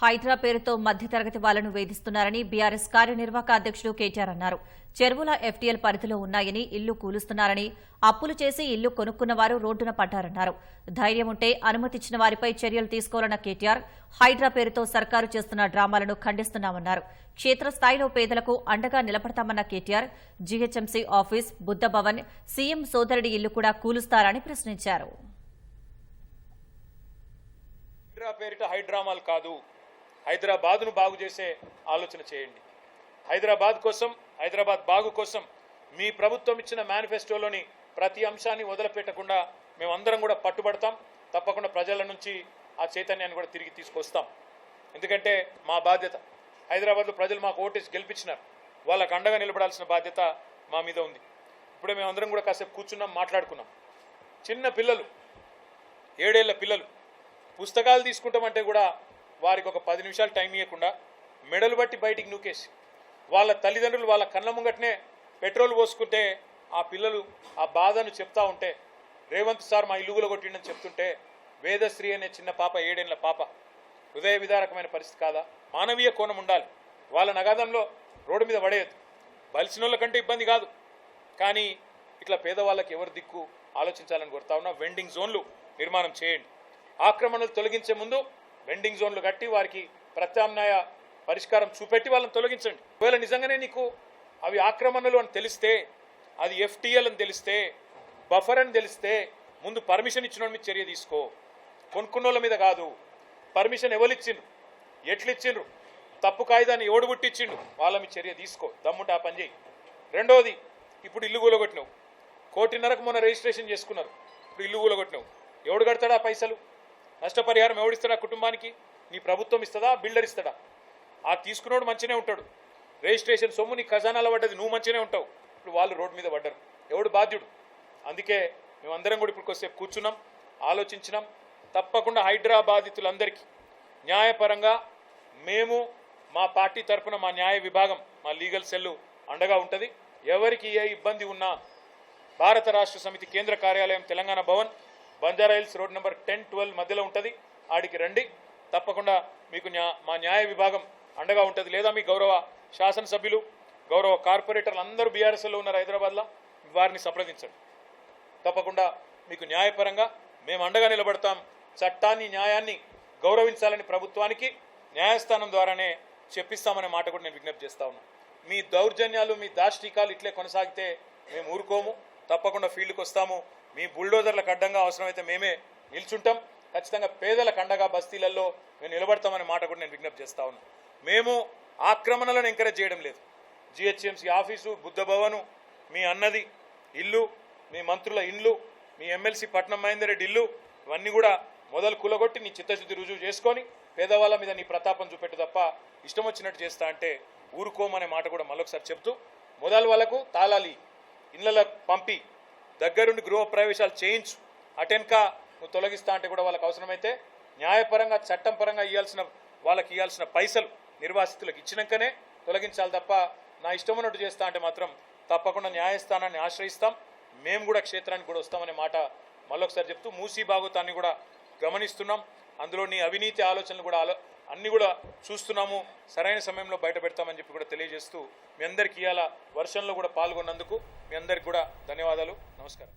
హైడ్రా పేరుతో మధ్యతరగతి వాళ్ళను వేధిస్తున్నారని బీఆర్ఎస్ కార్యనిర్వాహక అధ్యక్షుడు కేటీఆర్ అన్నారు. చెరువుల ఎఫ్టీఎల్ పరిధిలో ఉన్నాయని ఇల్లు కూలుస్తున్నారని అప్పులు చేసి ఇల్లు కొనుక్కున్న వారు రోడ్డున పడ్డారన్నారు. ధైర్యం ఉంటే అనుమతిచ్చిన వారిపై చర్యలు తీసుకోవాలన్న కేటీఆర్ హైడ్రా పేరుతో సర్కారు చేస్తున్న డ్రామాలను ఖండిస్తున్నామన్నారు. క్షేత్రస్థాయిలో పేదలకు అండగా నిలబడతామన్న KTR GHMC office Buddha Bhavan CM సోదరుడి ఇల్లు కూడా కూలుస్తారని ప్రశ్నించారు. పేరిట హైడ్రామాలు కాదు. హైదరాబాద్ను బాగు చేసే ఆలోచన చేయండి. హైదరాబాద్ కోసం హైదరాబాద్ బాగు కోసం మీ ప్రభుత్వం ఇచ్చిన మేనిఫెస్టోలోని ప్రతి అంశాన్ని వదిలిపెట్టకుండా మేమందరం కూడా పట్టుబడతాం. తప్పకుండా ప్రజల నుంచి ఆ చైతన్యాన్ని కూడా తిరిగి తీసుకొస్తాం. ఎందుకంటే మా బాధ్యత. హైదరాబాద్లో ప్రజలు మాకు ఓటేసి గెలిపించినారు. వాళ్ళకు అండగా నిలబడాల్సిన బాధ్యత మా మీద ఉంది. ఇప్పుడే మేమందరం కూడా కాసేపు కూర్చున్నాం మాట్లాడుకున్నాం. చిన్న పిల్లలు ఏడేళ్ళ పిల్లలు పుస్తకాలు తీసుకుంటామంటే కూడా వారికి ఒక పది నిమిషాలు టైం ఇవ్వకుండా మెడలు బట్టి బయటికి నూకేసి వాళ్ళ తల్లిదండ్రులు వాళ్ళ కళ్ళ ముంగటనే పెట్రోల్ పోసుకుంటే ఆ పిల్లలు ఆ బాధను చెప్తా ఉంటే రేవంత్ సార్ మా ఇల్లుగులో కొట్టిండని చెప్తుంటే వేదశ్రీ అనే చిన్న పాప ఏడేళ్ళ పాప హృదయ విదారకమైన పరిస్థితి కాదా? మానవీయ కోణం ఉండాలి. వాళ్ళ నగాదంలో రోడ్డు మీద పడేయద్దు. బలిసిన కంటే ఇబ్బంది కాదు. కానీ ఇట్లా పేదవాళ్ళకి ఎవరు దిక్కు? ఆలోచించాలని కోరుతా ఉన్నా వెండింగ్ జోన్లు నిర్మాణం చేయండి. ఆక్రమణలు తొలగించే ముందు వెండింగ్ జోన్లు కట్టి వారికి ప్రత్యామ్నాయ పరిష్కారం చూపెట్టి వాళ్ళని తొలగించండి. ఒకవేళ నిజంగానే నీకు అవి ఆక్రమణలు అని తెలిస్తే అది ఎఫ్టీఎల్ అని తెలిస్తే బఫర్ అని తెలిస్తే ముందు పర్మిషన్ ఇచ్చిన మీద చర్య తీసుకో. కొనుక్కున్నోళ్ళ మీద కాదు. పర్మిషన్ ఎవరిచ్చిండ్రు? ఎట్లిచ్చిండ్రు? తప్పు కాయిదాన్ని ఎవడు పుట్టిచ్చిండు? వాళ్ళ మీద చర్య తీసుకో. దమ్ముంటే ఆ పని చేయి. ఇప్పుడు ఇల్లు కూలగొట్టినావు. కోటిన్నరకు మొన్న రిజిస్ట్రేషన్ చేసుకున్నారు. ఇప్పుడు ఇల్లు కూలగొట్టినావు. ఎవడు కడతాడా పైసలు? నష్టపరిహారం ఎవడిస్తాడా కుటుంబానికి? నీ ప్రభుత్వం ఇస్తుందా? బిల్డర్ ఇస్తాడా? ఆ తీసుకున్నోడు మంచినే ఉంటాడు. రిజిస్ట్రేషన్ సొమ్ము నీ ఖజానాలో పడ్డది నువ్వు మంచిగానే ఉంటావు. ఇప్పుడు వాళ్ళు రోడ్డు మీద పడ్డరు. ఎవడు బాధ్యుడు? అందుకే మేమందరం కూడా ఇప్పుడు కొద్దిసేపు కూర్చున్నాం ఆలోచించినాం. తప్పకుండా హైడ్రా బాధితులందరికీ న్యాయపరంగా మేము మా పార్టీ తరపున మా న్యాయ విభాగం మా లీగల్ సెల్లు అండగా ఉంటుంది. ఎవరికి ఏ ఇబ్బంది ఉన్నా భారత రాష్ట్ర సమితి కేంద్ర కార్యాలయం Telangana Bhavan Banjara hills road number ten twelve మధ్యలో ఉంటుంది. ఆడికి రండి. తప్పకుండా మీకు మా న్యాయ విభాగం అండగా ఉంటుంది. లేదా మీ గౌరవ శాసనసభ్యులు గౌరవ కార్పొరేటర్లు అందరూ బీఆర్ఎస్లో ఉన్నారు హైదరాబాద్లో వారిని సంప్రదించండి. తప్పకుండా మీకు న్యాయపరంగా మేము అండగా నిలబడతాం. చట్టాన్ని న్యాయాన్ని గౌరవించాలని ప్రభుత్వానికి న్యాయస్థానం ద్వారానే చెప్పిస్తామనే మాట కూడా నేను విజ్ఞప్తి చేస్తా ఉన్నాను మీ దౌర్జన్యాలు మీ దాష్టికాలు ఇట్లే కొనసాగితే మేము ఊరుకోము. తప్పకుండా ఫీల్డ్కి వస్తాము. మీ బుల్డోజర్లకు అడ్డంగా అవసరమైతే మేమే నిల్చుంటాం. ఖచ్చితంగా పేదల కండగా బస్తీలలో మేము నిలబడతామనే మాట కూడా నేను విజ్ఞప్తి చేస్తా ఉన్నాను మేము ఆక్రమణలను ఎంకరేజ్ చేయడం లేదు. జిహెచ్ఎంసీ ఆఫీసు బుద్ధ భవను మీ అన్నది ఇల్లు మీ మంత్రుల ఇండ్లు మీ ఎమ్మెల్సీ పట్నం మహేందర్ రెడ్డి ఇల్లు ఇవన్నీ కూడా మొదలు కులగొట్టి నీ చిత్తశుద్ధి రుజువు చేసుకొని పేదవాళ్ళ మీద నీ ప్రతాపం చూపెట్టు తప్ప ఇష్టం వచ్చినట్టు చేస్తా అంటే ఊరుకోమనే మాట కూడా మళ్ళొకసారి చెప్తూ మొదలు వాళ్ళకు తాళాలి ఇళ్ళ పంపి. దగ్గరుండి గృహ ప్రవేశాలు చేయించు. అటెన్కా నువ్వు తొలగిస్తా అంటే కూడా వాళ్ళకి అవసరమైతే న్యాయపరంగా చట్టం పరంగా ఇవ్వాల్సిన వాళ్ళకి ఇవ్వాల్సిన పైసలు నిర్వాసితులకు ఇచ్చినాకనే తొలగించాలి తప్ప నా ఇష్టం ఉన్నట్టు చేస్తా అంటే మాత్రం తప్పకుండా న్యాయస్థానాన్ని ఆశ్రయిస్తాం. మేము కూడా క్షేత్రానికి కూడా వస్తామనే మాట మళ్ళొకసారి చెప్తూ మూసీ భాగవతాన్ని కూడా గమనిస్తున్నాం. అందులో నీ అవినీతి ఆలోచనలు కూడా ఆలో అన్ని కూడా చూస్తున్నాము. సరైన సమయంలో బయట పెడతామని చెప్పి కూడా తెలియజేస్తూ మీ అందరికీ ఇవాళ వర్షంలో కూడా పాల్గొన్నందుకు మీ అందరికి కూడా ధన్యవాదాలు. నమస్కారం.